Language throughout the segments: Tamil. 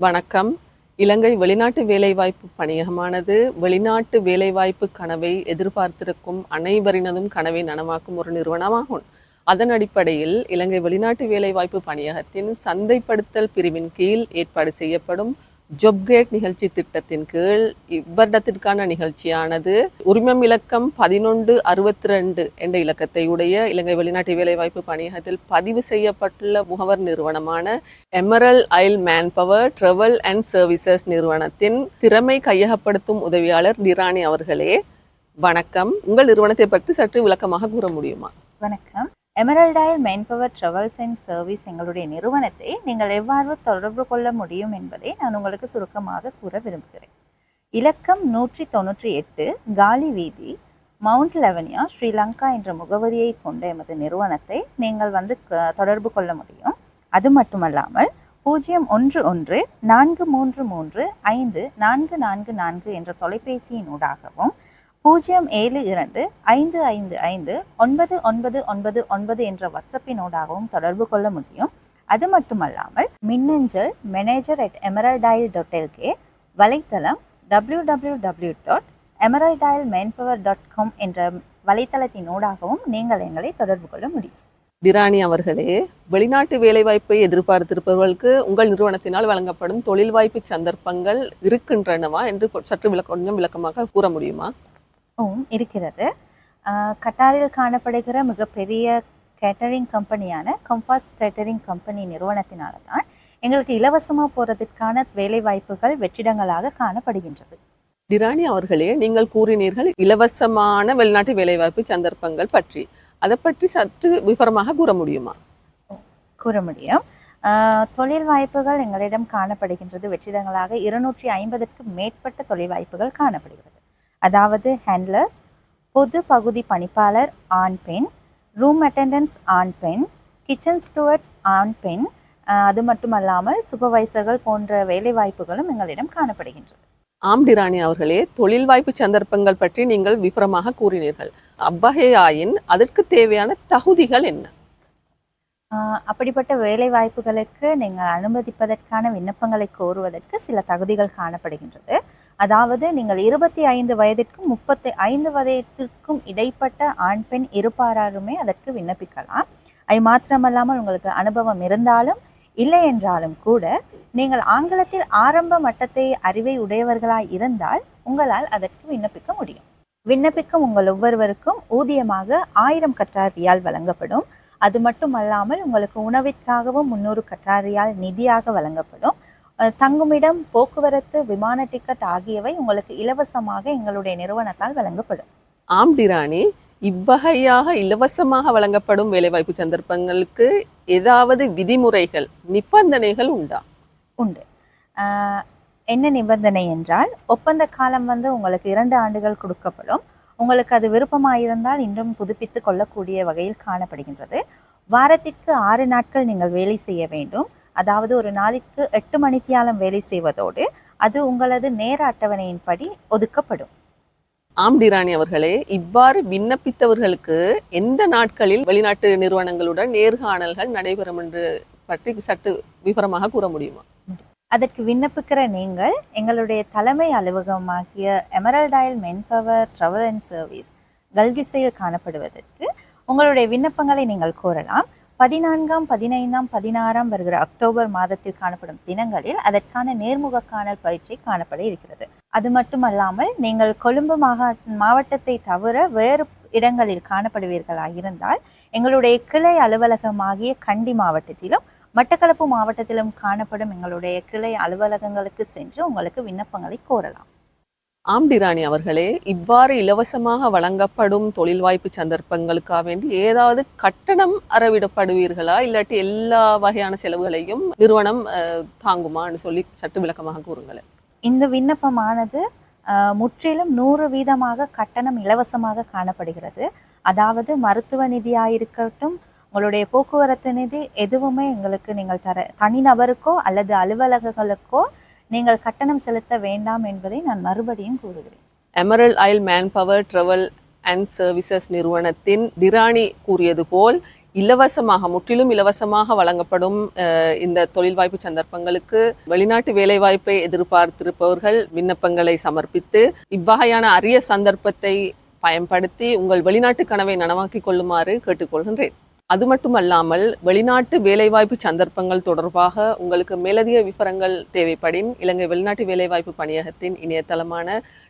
வணக்கம். இலங்கை வெளிநாட்டு வேலைவாய்ப்பு பணியகமானது வெளிநாட்டு வேலைவாய்ப்பு கனவை எதிர்பார்த்திருக்கும் அனைவரினதும் கனவை நனவாக்கும் ஒரு நிறுவனமாகும். அதன் அடிப்படையில் இலங்கை வெளிநாட்டு வேலைவாய்ப்பு பணியகத்தின் சந்தைப்படுத்தல் பிரிவின் கீழ் ஏற்பாடு செய்யப்படும் ஜொப்கேட் நிகழ்ச்சி திட்டத்தின் கீழ் இவ்வருடத்திற்கான நிகழ்ச்சியானது உரிமம் இலக்கம் பதினொன்று அறுபத்தி ரெண்டு என்ற இலக்கத்தை உடைய இலங்கை வெளிநாட்டு வேலைவாய்ப்பு பணியகத்தில் பதிவு செய்யப்பட்டுள்ள முகவர் நிறுவனமான Emerald Isle manpower travel and services நிறுவனத்தின் திறமை கையகப்படுத்தும் உதவியாளர் நிராணி அவர்களே. வணக்கம். உங்கள் நிறுவனத்தை பற்றி சற்று விளக்கமாக கூற முடியுமா? வணக்கம். Emerald Isle manpower travels and service எங்களுடைய நிறுவனத்தை நீங்கள் எவ்வாறு தொடர்பு கொள்ள முடியும் என்பதை நான் உங்களுக்கு சுருக்கமாக கூற விரும்புகிறேன். இலக்கம் நூற்றி தொண்ணூற்றி எட்டு காலி வீதி மவுண்ட் லெவனியா ஸ்ரீலங்கா என்ற முகவரியை கொண்ட எமது நிறுவனத்தை நீங்கள் வந்து க- தொடர்பு கொள்ள முடியும். அது மட்டுமல்லாமல் பூஜ்ஜியம் ஒன்று ஒன்று நான்கு மூன்று மூன்று ஐந்து நான்கு நான்கு நான்கு என்ற தொலைபேசியின் ஊடாகவும் பூஜ்ஜியம் ஏழு இரண்டு ஐந்து ஐந்து ஐந்து ஒன்பது ஒன்பது ஒன்பது ஒன்பது என்ற வாட்ஸ்அப்பினோடாகவும் தொடர்பு கொள்ள முடியும். அது மட்டுமல்லாமல் மின்னஞ்சல் manager at Emerald Isle dot LK வலைத்தளம் W W W dot Emerald Isle manpower dot com என்ற வலைத்தளத்தினூடாகவும் நீங்கள் எங்களை தொடர்பு கொள்ள முடியும். திராணி அவர்களே வெளிநாட்டு வேலைவாய்ப்பை எதிர்பார்த்திருப்பவர்களுக்கு உங்கள் நிறுவனத்தினால் வழங்கப்படும் தொழில் வாய்ப்பு சந்தர்ப்பங்கள் இருக்கின்றனவா என்று சற்று விளக்க கொஞ்சம் விளக்கமாக கூற முடியுமா? இருக்கிறது. கட்டாரில் காணப்படுகிற மிகப்பெரிய கேட்டரிங் கம்பெனியான கம்பாஸ் கேட்டரிங் கம்பெனி நிறுவனத்தினால தான் எங்களுக்கு இலவசமாக போகிறதுக்கான வேலைவாய்ப்புகள் வெற்றிடங்களாக காணப்படுகின்றது. டிரானி அவர்களே நீங்கள் கூறினீர்கள் இலவசமான வெளிநாட்டு வேலைவாய்ப்பு சந்தர்ப்பங்கள் பற்றி. அதை பற்றி சற்று விவரமாக கூற முடியுமா? கூற முடியும். தொழில் வாய்ப்புகள் எங்களிடம் காணப்படுகின்றது. வெற்றிடங்களாக இருநூற்றி ஐம்பதுக்கு மேற்பட்ட தொழில் வாய்ப்புகள் காணப்படுகிறது. அதாவது ஹேண்ட்லர்ஸ் பொது பகுதி பணிப்பாளர் ஆண் பெண் ரூம் அட்டெண்டன்ஸ் ஆண் பெண் கிச்சன் ஸ்டூவர்ட்ஸ் ஆண் பெண் அது மட்டுமல்லாமல் சூப்பர்வைசர்கள் போன்ற வேலை வாய்ப்புகளும் எங்களிடம் காணப்படுகின்றது. ஆம் டிரானி அவர்களே தொழில் வாய்ப்பு சந்தர்ப்பங்கள் பற்றி நீங்கள் விவரமாக கூறினீர்கள். அவ்வகையாயின் அதற்கு தேவையான தகுதிகள் என்ன? அப்படிப்பட்ட வேலை வாய்ப்புகளுக்கு நீங்கள் அனுமதிப்பதற்கான விண்ணப்பங்களை கோருவதற்கு சில தகுதிகள் காணப்படுகின்றது. அதாவது நீங்கள் இருபத்தி ஐந்து வயதிற்கும் முப்பத்தி ஐந்து வயதிற்கும் இடைப்பட்ட ஆண் பெண் இருப்பாராருமே அதற்கு விண்ணப்பிக்கலாம். அது மாத்திரமல்லாமல் உங்களுக்கு அனுபவம் இருந்தாலும் இல்லை என்றாலும் கூட நீங்கள் ஆங்கிலத்தில் ஆரம்ப மட்டத்தை அறிவை உடையவர்களாய் இருந்தால் உங்களால் அதற்கு விண்ணப்பிக்க முடியும். விண்ணப்பிக்கும் உங்கள் ஒவ்வொருவருக்கும் ஊதியமாக ஆயிரம் கட்டார் ரியால் வழங்கப்படும். அது மட்டுமல்லாமல் உங்களுக்கு உணவிற்காகவும் முன்னூறு கற்றாரியால் நிதியாக வழங்கப்படும். தங்குமிடம் போக்குவரத்து விமான டிக்கெட் ஆகியவை உங்களுக்கு இலவசமாக எங்களுடைய நிறுவனத்தால் வழங்கப்படும். ஆம் டிரானி இவ்வகையாக இலவசமாக வழங்கப்படும் வேலைவாய்ப்பு சந்தர்ப்பங்களுக்கு ஏதாவது விதிமுறைகள் நிபந்தனைகள் உண்டா? உண்டு. என்ன நிபந்தனை என்றால் ஒப்பந்த காலம் வந்து உங்களுக்கு இரண்டு ஆண்டுகள் கொடுக்கப்படும். உங்களுக்கு அது விருப்பமாயிருந்தால் இன்னும் புதுப்பித்து கொள்ளக்கூடிய வகையில் காணப்படுகின்றது. வாரத்திற்கு ஆறு நாட்கள் நீங்கள் வேலை செய்ய வேண்டும். அதாவது ஒரு நாளிற்கு எட்டு மணித்தியாலம் வேலை செய்வதோடு அது உங்களது நேர அட்டவணையின்படி ஒதுக்கப்படும். ஆம் டிரானி அவர்களே இவ்வாறு விண்ணப்பித்தவர்களுக்கு எந்த நாட்களில் வெளிநாட்டு நிறுவனங்களுடன் நேர்காணல்கள் நடைபெறும் என்று பற்றி சற்று விவரமாக கூற முடியுமா? அதற்கு விண்ணப்பிக்கிற நீங்கள் எங்களுடைய தலைமை அலுவலகமாகிய Emerald Isle manpower travel and service கல்கிசையில் காணப்படுவதற்கு உங்களுடைய விண்ணப்பங்களை நீங்கள் கோரலாம். பதினான்காம் பதினைந்தாம் பதினாறாம் வருகிற அக்டோபர் மாதத்தில் காணப்படும் தினங்களில் அதற்கான நேர்முக காணல் பரீட்சை காணப்பட இருக்கிறது. அது மட்டுமல்லாமல் நீங்கள் கொழும்பு மாகா மாவட்டத்தை தவிர வேறு இடங்களில் காணப்படுவீர்களாக இருந்தால் எங்களுடைய கிளை அலுவலகமாகிய கண்டி மாவட்டத்திலும் மட்டக்களப்பு மாவட்டத்திலும் காணப்படும் எங்களுடைய கிளை அலுவலகங்களுக்கு சென்று உங்களுக்கு விண்ணப்பங்களை கோரலாம். ஆம்டிராணி அவர்களே இவ்வாறு இலவசமாக வழங்கப்படும் தொழில் வாய்ப்பு சந்தர்ப்பங்களுக்காக வேண்டி ஏதாவது கட்டணம் அறவிடப்படுவீர்களா? இல்லாட்டி எல்லா வகையான செலவுகளையும் நிறுவனம் அஹ், தாங்குமான்னு சொல்லி சற்று விளக்கமாக கூறுங்களேன். இந்த விண்ணப்பமானது முற்றிலும் நூறு வீதமாக கட்டணம் இலவசமாக காணப்படுகிறது. அதாவது மருத்துவ நிதியாக இருக்கட்டும் உங்களுடைய போக்குவரத்து நிதி எதுவுமே எங்களுக்கு நீங்கள் தர தனிநபருக்கோ அல்லது அலுவலகங்களுக்கோ நீங்கள் கட்டணம் செலுத்த வேண்டாம் என்பதை நான் மறுபடியும் கூறுகிறேன். Emerald Isle manpower travel and services நிறுவனத்தின் டிரானி கூறியது போல் இலவசமாக முற்றிலும் இலவசமாக வழங்கப்படும் இந்த தொழில் வாய்ப்பு சந்தர்ப்பங்களுக்கு வெளிநாட்டு வேலைவாய்ப்பை எதிர்பார்த்திருப்பவர்கள் விண்ணப்பங்களை சமர்ப்பித்து இவ்வகையான அரிய சந்தர்ப்பத்தை பயன்படுத்தி உங்கள் வெளிநாட்டு கனவை நனவாக்கிக் கொள்ளுமாறு கேட்டுக்கொள்கின்றேன். அது மட்டுமல்லாமல் வெளிநாட்டு வேலைவாய்ப்பு சந்தர்ப்பங்கள் தொடர்பாக உங்களுக்கு மேலதிக விவரங்கள் தேவைப்படின் இலங்கை வெளிநாட்டு வேலைவாய்ப்பு பணியகத்தின் இணையதளமான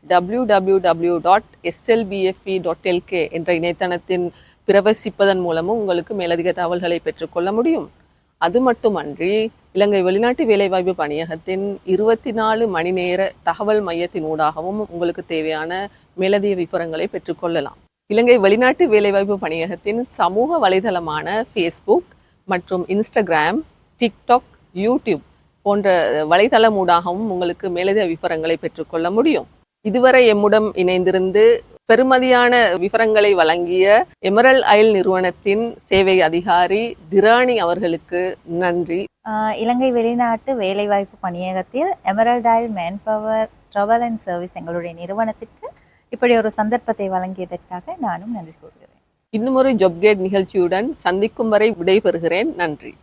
W W W dot SLBFE dot LK என்ற இணையதளத்தின் பிரவசிப்பதன் மூலமும் உங்களுக்கு மேலதிக தகவல்களை பெற்றுக்கொள்ள முடியும். அது மட்டுமன்றி இலங்கை வெளிநாட்டு வேலைவாய்ப்பு பணியகத்தின் இருபத்தி நாலு மணி நேர தகவல் மையத்தின் ஊடாகவும் உங்களுக்கு தேவையான மேலதிக விவரங்களை பெற்றுக்கொள்ளலாம். இலங்கை வெளிநாட்டு வேலைவாய்ப்பு பணியகத்தின் சமூக வலைதளமான ஃபேஸ்புக் மற்றும் இன்ஸ்டாகிராம் டிக்டாக் யூடியூப் போன்ற வலைதளம் ஊடாகவும் உங்களுக்கு மேலதிக விவரங்களை பெற்றுக்கொள்ள முடியும். இதுவரை எம்முடன் இணைந்திருந்து பெருமதியான விவரங்களை வழங்கிய எமரல் அயல் நிறுவனத்தின் சேவை அதிகாரி திராணி அவர்களுக்கு நன்றி. இலங்கை வெளிநாட்டு வேலைவாய்ப்பு பணியகத்தில் Emerald Isle manpower travel and service எங்களுடைய நிறுவனத்திற்கு இப்படி ஒரு சந்தர்ப்பத்தை வழங்கியதற்காக நானும் நன்றி கூறுகிறேன். இன்னுமொரு ஜொப்கேட் நிகழ்ச்சியுடன் சந்திக்கும் வரை விடைபெறுகிறேன். நன்றி.